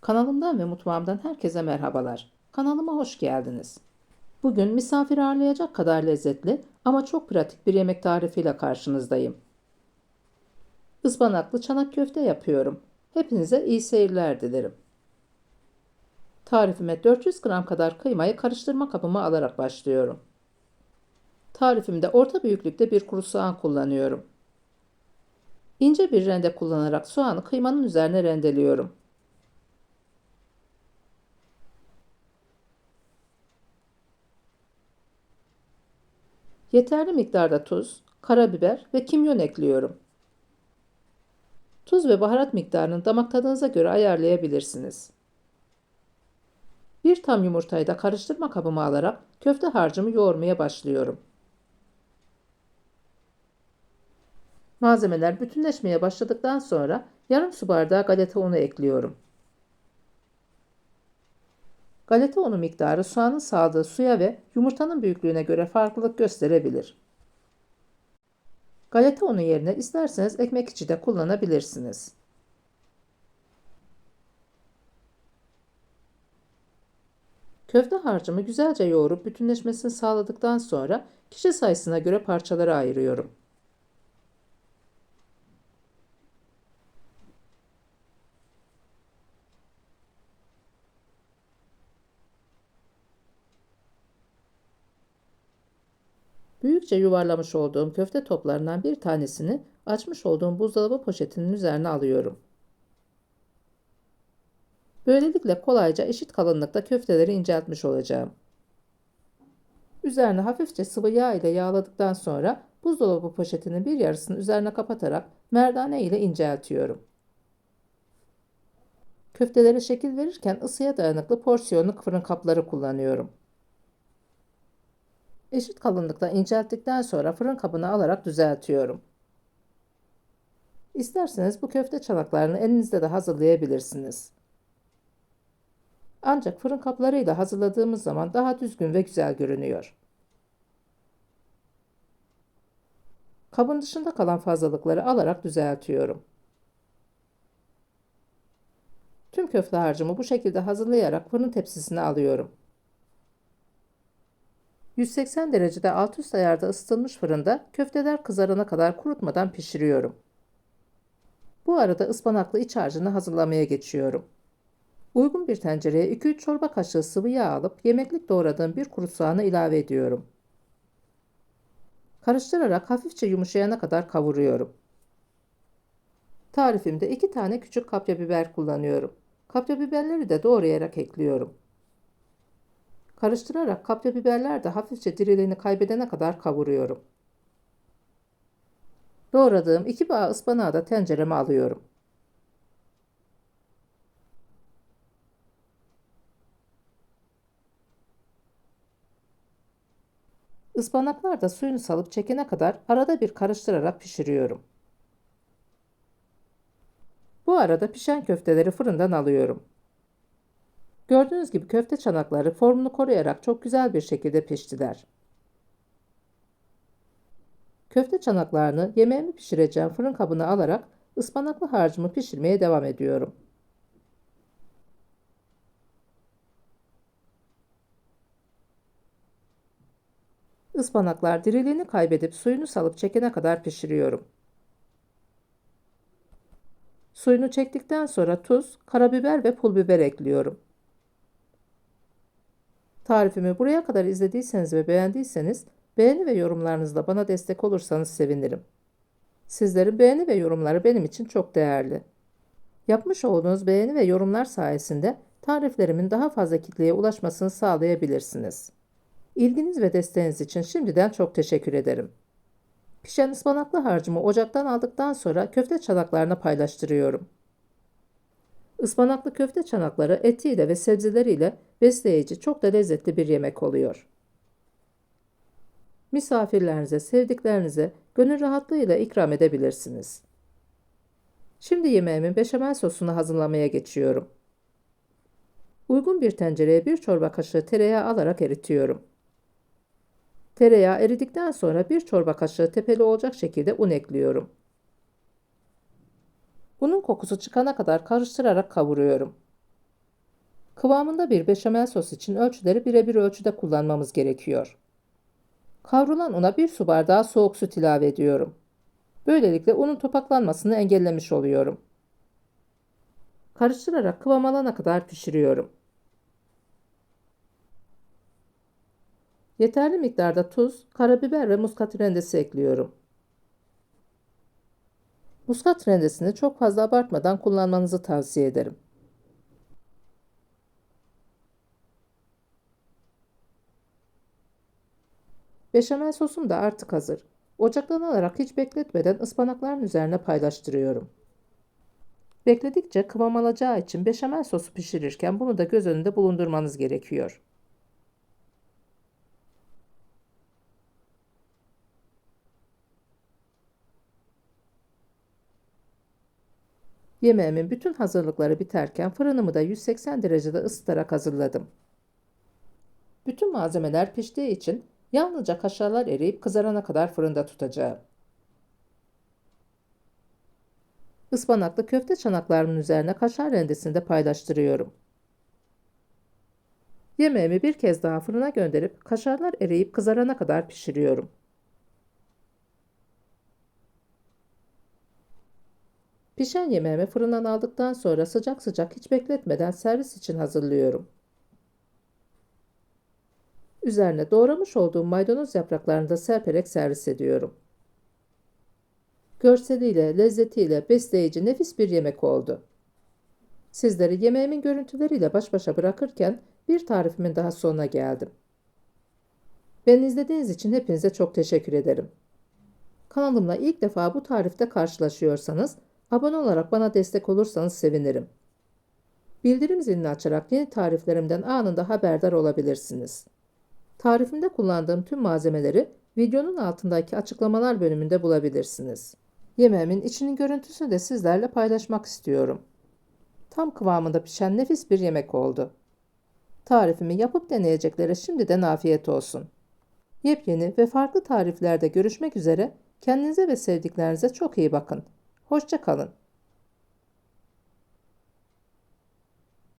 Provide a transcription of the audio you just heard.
Kanalımdan ve mutfağımdan herkese merhabalar. Kanalıma hoş geldiniz. Bugün misafir ağırlayacak kadar lezzetli ama çok pratik bir yemek tarifiyle karşınızdayım. Ispanaklı çanak köfte yapıyorum. Hepinize iyi seyirler dilerim. Tarifime 400 gram kadar kıymayı karıştırma kabıma alarak başlıyorum. Tarifimde orta büyüklükte bir kuru soğan kullanıyorum. İnce bir rende kullanarak soğanı kıymanın üzerine rendeliyorum. Yeterli miktarda tuz, karabiber ve kimyon ekliyorum. Tuz ve baharat miktarını damak tadınıza göre ayarlayabilirsiniz. Bir tam yumurtayı da karıştırma kabıma alarak köfte harcımı yoğurmaya başlıyorum. Malzemeler bütünleşmeye başladıktan sonra yarım su bardağı galeta unu ekliyorum. Galeta unu miktarı soğanın sağladığı suya ve yumurtanın büyüklüğüne göre farklılık gösterebilir. Galeta unu yerine isterseniz ekmek içi de kullanabilirsiniz. Köfte harcımı güzelce yoğurup bütünleşmesini sağladıktan sonra kişi sayısına göre parçalara ayırıyorum. Büyükçe yuvarlamış olduğum köfte toplarından bir tanesini açmış olduğum buzdolabı poşetinin üzerine alıyorum. Böylelikle kolayca eşit kalınlıkta köfteleri inceltmiş olacağım. Üzerine hafifçe sıvı yağ ile yağladıktan sonra buzdolabı poşetinin bir yarısını üzerine kapatarak merdane ile inceltiyorum. Köftelere şekil verirken ısıya dayanıklı porsiyonluk fırın kapları kullanıyorum. Eşit kalınlıkta incelttikten sonra fırın kabına alarak düzeltiyorum. İsterseniz bu köfte çanaklarını elinizde de hazırlayabilirsiniz. Ancak fırın kaplarıyla hazırladığımız zaman daha düzgün ve güzel görünüyor. Kabın dışında kalan fazlalıkları alarak düzeltiyorum. Tüm köfte harcımı bu şekilde hazırlayarak fırın tepsisine alıyorum. 180 derecede alt üst ayarda ısıtılmış fırında köfteler kızarana kadar kurutmadan pişiriyorum. Bu arada ıspanaklı iç harcını hazırlamaya geçiyorum. Uygun bir tencereye 2-3 çorba kaşığı sıvı yağ alıp yemeklik doğradığım bir kuru soğanı ilave ediyorum. Karıştırarak hafifçe yumuşayana kadar kavuruyorum. Tarifimde 2 tane küçük kapya biber kullanıyorum. Kapya biberleri de doğrayarak ekliyorum. Karıştırarak kapya biberler de hafifçe diriliğini kaybedene kadar kavuruyorum. Doğradığım iki bağ ıspanağı da tencereme alıyorum. Ispanaklar da suyunu salıp çekene kadar arada bir karıştırarak pişiriyorum. Bu arada pişen köfteleri fırından alıyorum. Gördüğünüz gibi köfte çanakları formunu koruyarak çok güzel bir şekilde piştiler. Köfte çanaklarını yemeğimi pişireceğim fırın kabına alarak ıspanaklı harcımı pişirmeye devam ediyorum. Ispanaklar diriliğini kaybedip suyunu salıp çekene kadar pişiriyorum. Suyunu çektikten sonra tuz, karabiber ve pul biber ekliyorum. Tarifimi buraya kadar izlediyseniz ve beğendiyseniz beğeni ve yorumlarınızla bana destek olursanız sevinirim. Sizlerin beğeni ve yorumları benim için çok değerli. Yapmış olduğunuz beğeni ve yorumlar sayesinde tariflerimin daha fazla kitleye ulaşmasını sağlayabilirsiniz. İlginiz ve desteğiniz için şimdiden çok teşekkür ederim. Pişen ıspanaklı harcımı ocaktan aldıktan sonra köfte çanaklarına paylaştırıyorum. Ispanaklı köfte çanakları etiyle ve sebzeleriyle besleyici çok da lezzetli bir yemek oluyor. Misafirlerinize, sevdiklerinize gönül rahatlığıyla ikram edebilirsiniz. Şimdi yemeğimin beşamel sosunu hazırlamaya geçiyorum. Uygun bir tencereye bir çorba kaşığı tereyağı alarak eritiyorum. Tereyağı eridikten sonra bir çorba kaşığı tepeli olacak şekilde un ekliyorum. Bunun kokusu çıkana kadar karıştırarak kavuruyorum. Kıvamında bir beşamel sos için ölçüleri birebir ölçüde kullanmamız gerekiyor. Kavrulan una bir su bardağı soğuk süt ilave ediyorum. Böylelikle unun topaklanmasını engellemiş oluyorum. Karıştırarak kıvam alana kadar pişiriyorum. Yeterli miktarda tuz, karabiber ve muskat rendesi ekliyorum. Muskat rendesini çok fazla abartmadan kullanmanızı tavsiye ederim. Beşamel sosum da artık hazır. Ocaktan alarak hiç bekletmeden ıspanakların üzerine paylaştırıyorum. Bekledikçe kıvam alacağı için beşamel sosu pişirirken bunu da göz önünde bulundurmanız gerekiyor. Yemeğimin bütün hazırlıkları biterken fırınımı da 180 derecede ısıtarak hazırladım. Bütün malzemeler piştiği için yalnızca kaşarlar eriyip kızarana kadar fırında tutacağım. Ispanaklı köfte çanaklarımın üzerine kaşar rendesini de paylaştırıyorum. Yemeğimi bir kez daha fırına gönderip kaşarlar eriyip kızarana kadar pişiriyorum. Pişen yemeğimi fırından aldıktan sonra sıcak sıcak hiç bekletmeden servis için hazırlıyorum. Üzerine doğramış olduğum maydanoz yapraklarını da serperek servis ediyorum. Görseliyle, lezzetiyle besleyici nefis bir yemek oldu. Sizleri yemeğimin görüntüleriyle baş başa bırakırken bir tarifimin daha sonuna geldim. Beni izlediğiniz için hepinize çok teşekkür ederim. Kanalımla ilk defa bu tarifte karşılaşıyorsanız abone olarak bana destek olursanız sevinirim. Bildirim zilini açarak yeni tariflerimden anında haberdar olabilirsiniz. Tarifimde kullandığım tüm malzemeleri videonun altındaki açıklamalar bölümünde bulabilirsiniz. Yemeğimin içinin görüntüsünü de sizlerle paylaşmak istiyorum. Tam kıvamında pişen nefis bir yemek oldu. Tarifimi yapıp deneyeceklere şimdiden afiyet olsun. Yepyeni ve farklı tariflerde görüşmek üzere kendinize ve sevdiklerinize çok iyi bakın. Hoşça kalın.